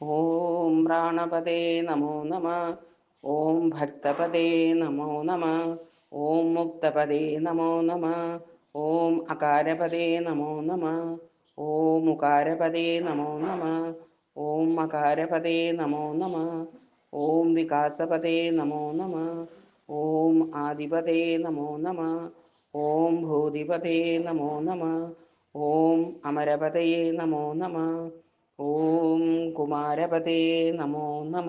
ഓം പ്രാണപദേ നമോ നമ ഓം ഭക്തപദേ നമോ നമ ഓം മുക്തപദേ നമോ നമ ഓം അകാരപദേ നമോ നമ ഓം ഉകാരപദേ നമോ നമ ഓം മകാരപദേ നമോ നമ ഓം വികാസപദേ നമോ നമ ഓം ആദിപദേ നമോ നമ ഓം ഭൂതിപദേ നമോ നമ ഓം അമരപദയേ നമോ നമ ഓം കുമാരപതേ നമോ നമ.